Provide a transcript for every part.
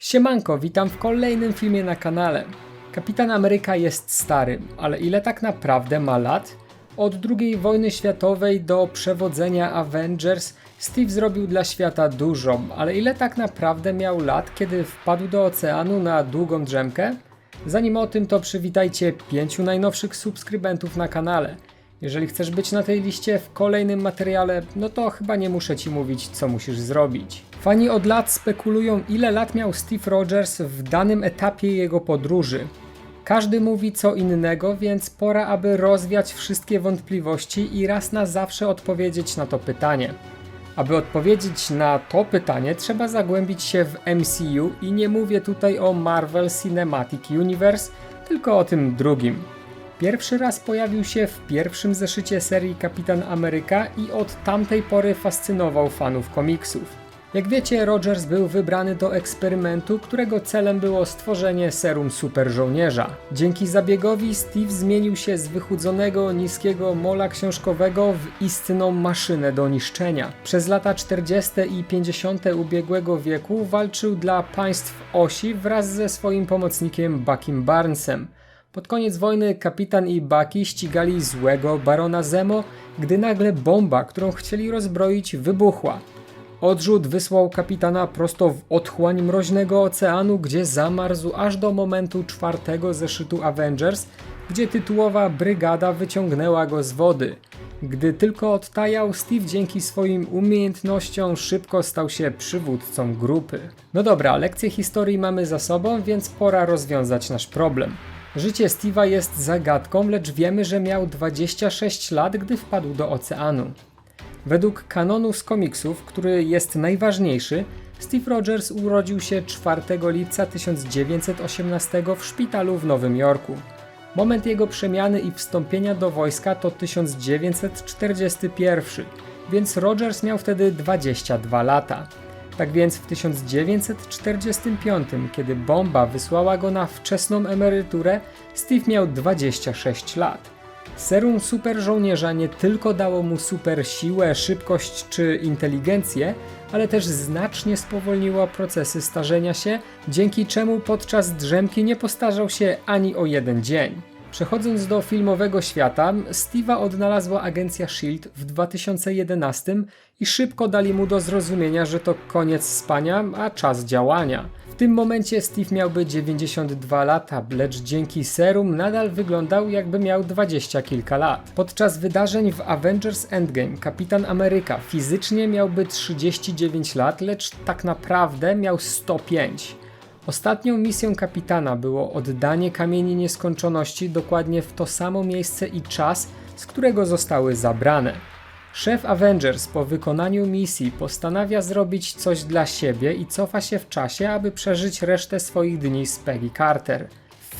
Siemanko, witam w kolejnym filmie na kanale. Kapitan Ameryka jest stary, ale ile tak naprawdę ma lat? Od II wojny światowej do przewodzenia Avengers Steve zrobił dla świata dużo, ale ile tak naprawdę miał lat, kiedy wpadł do oceanu na długą drzemkę? Zanim o tym, to przywitajcie pięciu najnowszych subskrybentów na kanale. Jeżeli chcesz być na tej liście w kolejnym materiale, no to chyba nie muszę ci mówić, co musisz zrobić. Fani od lat spekulują, ile lat miał Steve Rogers w danym etapie jego podróży. Każdy mówi co innego, więc pora, aby rozwiać wszystkie wątpliwości i raz na zawsze odpowiedzieć na to pytanie. Aby odpowiedzieć na to pytanie, trzeba zagłębić się w MCU i nie mówię tutaj o Marvel Cinematic Universe, tylko o tym drugim. Pierwszy raz pojawił się w pierwszym zeszycie serii Kapitan Ameryka i od tamtej pory fascynował fanów komiksów. Jak wiecie, Rogers był wybrany do eksperymentu, którego celem było stworzenie serum super żołnierza. Dzięki zabiegowi Steve zmienił się z wychudzonego, niskiego mola książkowego w istną maszynę do niszczenia. Przez lata 40. i 50. ubiegłego wieku walczył dla państw osi wraz ze swoim pomocnikiem Buckiem Barnesem. Pod koniec wojny kapitan i Bucky ścigali złego barona Zemo, gdy nagle bomba, którą chcieli rozbroić, wybuchła. Odrzut wysłał kapitana prosto w otchłań mroźnego oceanu, gdzie zamarzł aż do momentu czwartego zeszytu Avengers, gdzie tytułowa brygada wyciągnęła go z wody. Gdy tylko odtajał, Steve dzięki swoim umiejętnościom szybko stał się przywódcą grupy. No dobra, lekcję historii mamy za sobą, więc pora rozwiązać nasz problem. Życie Steve'a jest zagadką, lecz wiemy, że miał 26 lat, gdy wpadł do oceanu. Według kanonu z komiksów, który jest najważniejszy, Steve Rogers urodził się 4 lipca 1918 w szpitalu w Nowym Jorku. Moment jego przemiany i wstąpienia do wojska to 1941, więc Rogers miał wtedy 22 lata. Tak więc w 1945, kiedy bomba wysłała go na wczesną emeryturę, Steve miał 26 lat. Serum super żołnierza nie tylko dało mu super siłę, szybkość czy inteligencję, ale też znacznie spowolniło procesy starzenia się, dzięki czemu podczas drzemki nie postarzał się ani o jeden dzień. Przechodząc do filmowego świata, Steve'a odnalazła agencja SHIELD w 2011 i szybko dali mu do zrozumienia, że to koniec spania, a czas działania. W tym momencie Steve miałby 92 lata, lecz dzięki serum nadal wyglądał jakby miał 20 kilka lat. Podczas wydarzeń w Avengers Endgame Kapitan Ameryka fizycznie miałby 39 lat, lecz tak naprawdę miał 105. Ostatnią misją kapitana było oddanie kamieni nieskończoności dokładnie w to samo miejsce i czas, z którego zostały zabrane. Szef Avengers po wykonaniu misji postanawia zrobić coś dla siebie i cofa się w czasie, aby przeżyć resztę swoich dni z Peggy Carter.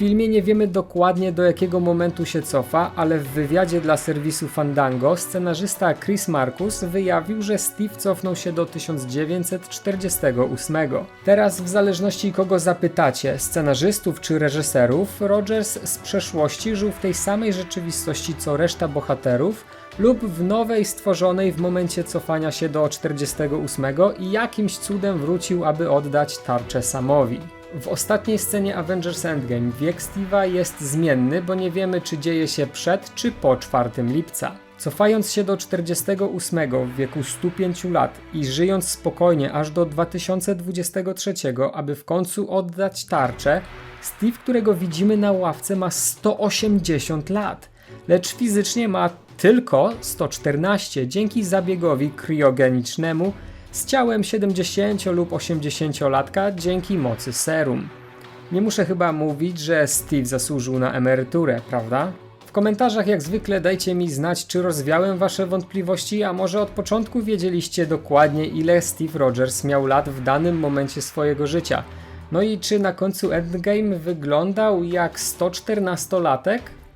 Filmie nie wiemy dokładnie do jakiego momentu się cofa, ale w wywiadzie dla serwisu Fandango scenarzysta Chris Marcus wyjawił, że Steve cofnął się do 1948. Teraz w zależności kogo zapytacie, scenarzystów czy reżyserów, Rogers z przeszłości żył w tej samej rzeczywistości co reszta bohaterów, lub w nowej stworzonej w momencie cofania się do 48 i jakimś cudem wrócił, aby oddać tarczę Samowi. W ostatniej scenie Avengers Endgame wiek Steve'a jest zmienny, bo nie wiemy czy dzieje się przed czy po 4 lipca. Cofając się do 48 w wieku 105 lat i żyjąc spokojnie aż do 2023, aby w końcu oddać tarczę, Steve, którego widzimy na ławce ma 180 lat, lecz fizycznie ma tylko 114 dzięki zabiegowi kriogenicznemu z ciałem 70 lub 80 latka dzięki mocy serum. Nie muszę chyba mówić, że Steve zasłużył na emeryturę, prawda? W komentarzach jak zwykle dajcie mi znać, czy rozwiałem wasze wątpliwości, a może od początku wiedzieliście dokładnie ile Steve Rogers miał lat w danym momencie swojego życia. No i czy na końcu Endgame wyglądał jak 114-latek?